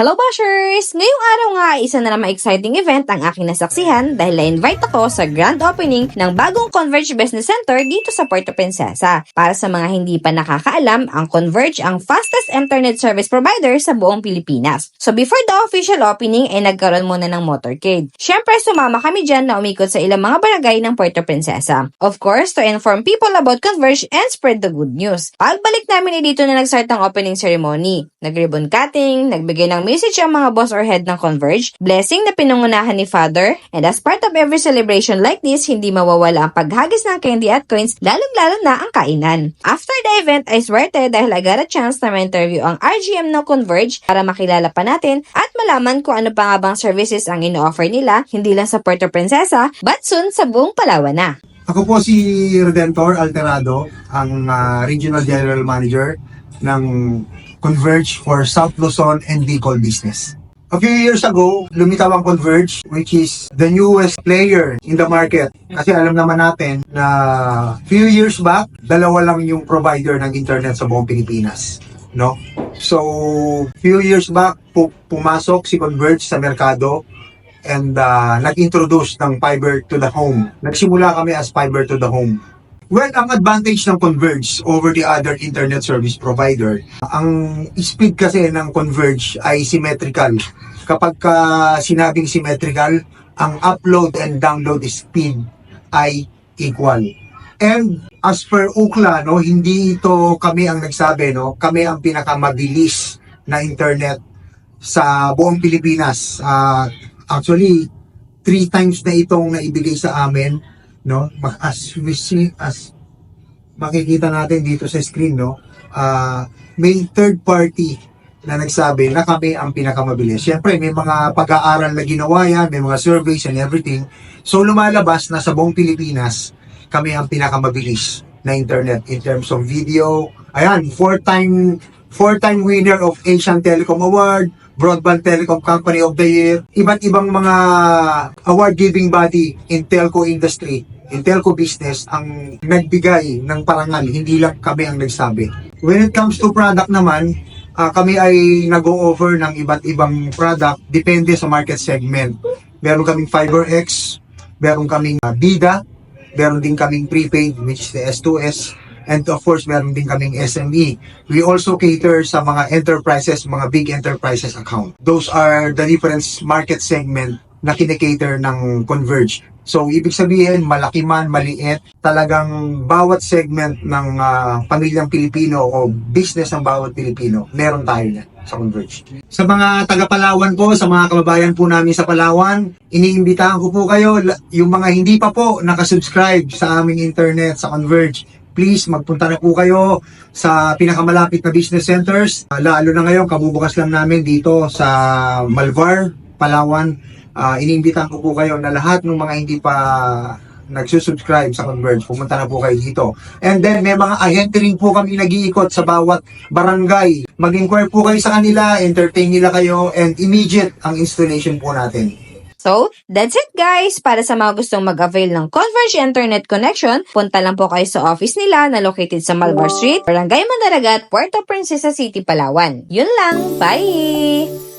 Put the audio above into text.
Hello Bashers! Ngayong araw nga ay isa na naman exciting event ang aking nasaksihan dahil na-invite ako sa grand opening ng bagong Converge Business Center dito sa Puerto Princesa. Para sa mga hindi pa nakakaalam, ang Converge ang fastest internet service provider sa buong Pilipinas. So before the official opening ay nagkaroon muna ng motorcade. Siyempre sumama kami dyan na umikot sa ilang mga barangay ng Puerto Princesa. Of course, to inform people about Converge and spread the good news. Pagbalik namin ay dito na nag-start ang opening ceremony. Nag-ribbon cutting, nagbigay ng message ang mga boss or head ng Converge, blessing na pinangunahan ni Father, and as part of every celebration like this, hindi mawawala ang paghagis ng candy at coins, lalong-lalo na ang kainan. After the event, I swerte dahil got a chance na ma-interview ang RGM ng Converge para makilala pa natin at malaman kung ano pa nga bang services ang ino-offer nila, hindi lang sa Puerto Princesa, but soon sa buong Palawan na. Ako po si Redentor Alterado, ang ah, Regional General Manager ng Converge for South Luzon and Bicol Business. A few years ago, lumitaw ang Converge, which is the newest player in the market. Kasi alam naman natin na few years back, dalawa lang yung provider ng internet sa buong Pilipinas. No? So, few years back, pu- pumasok si Converge sa merkado and uh, nag-introduce ng fiber to the home. Nagsimula kami as fiber to the home. Well, ang advantage ng Converge over the other internet service provider, ang speed kasi ng Converge ay symmetrical. Kapag ka sinabing symmetrical, ang upload and download speed ay equal. And as per UCLA, no, hindi ito kami ang nagsabi, no, kami ang pinakamabilis na internet sa buong Pilipinas. Ah, actually, three times na itong naibigay sa amin, no? As we see, as makikita natin dito sa screen, no? Ah, may third party na nagsabi na kami ang pinakamabilis. Siyempre, may mga pag-aaral na ginawa yan, may mga surveys and everything. So, lumalabas na sa buong Pilipinas, kami ang pinakamabilis na internet in terms of video. Ayan, four-time four-time winner of Asian Telecom Award, Broadband Telecom Company of the Year, iba't ibang mga award-giving body in telco industry, in telco business, ang nagbigay ng parangal, hindi lang kami ang nagsabi. When it comes to product naman, ah, kami ay nag-o-offer ng iba't ibang product, depende sa market segment. Meron kaming FiberX, meron kaming ah, Bida, meron din kaming prepaid, which is the S2S, and of course, meron din kaming SME. We also cater sa mga enterprises, mga big enterprises account. Those are the different market segment na kinikater ng Converge. So, ibig sabihin, malaki man, maliit, talagang bawat segment ng ah, pamilyang Pilipino o business ng bawat Pilipino, meron tayo na sa Converge. Sa mga taga-Palawan po, sa mga kababayan po namin sa Palawan, iniimbitahan ko po kayo, yung mga hindi pa po nakasubscribe sa aming internet, sa Converge, please magpunta na po kayo sa pinakamalapit na business centers. Ah, lalo na ngayon, kabubukas lang namin dito sa Malvar, Palawan. Ah, iniimbitahan ko po kayo na lahat ng mga hindi pa nagsusubscribe sa Converge, pumunta na po kayo dito. And then, may mga ahente rin po kami nag-iikot sa bawat barangay. Mag-inquire po kayo sa kanila, entertain nila kayo, and immediate ang installation po natin. So, that's it guys! Para sa mga gustong mag-avail ng Converge Internet Connection, punta lang po kayo sa office nila na located sa Malvar Street, Barangay Mandaragat, Puerto Princesa City, Palawan. Yun lang! Bye!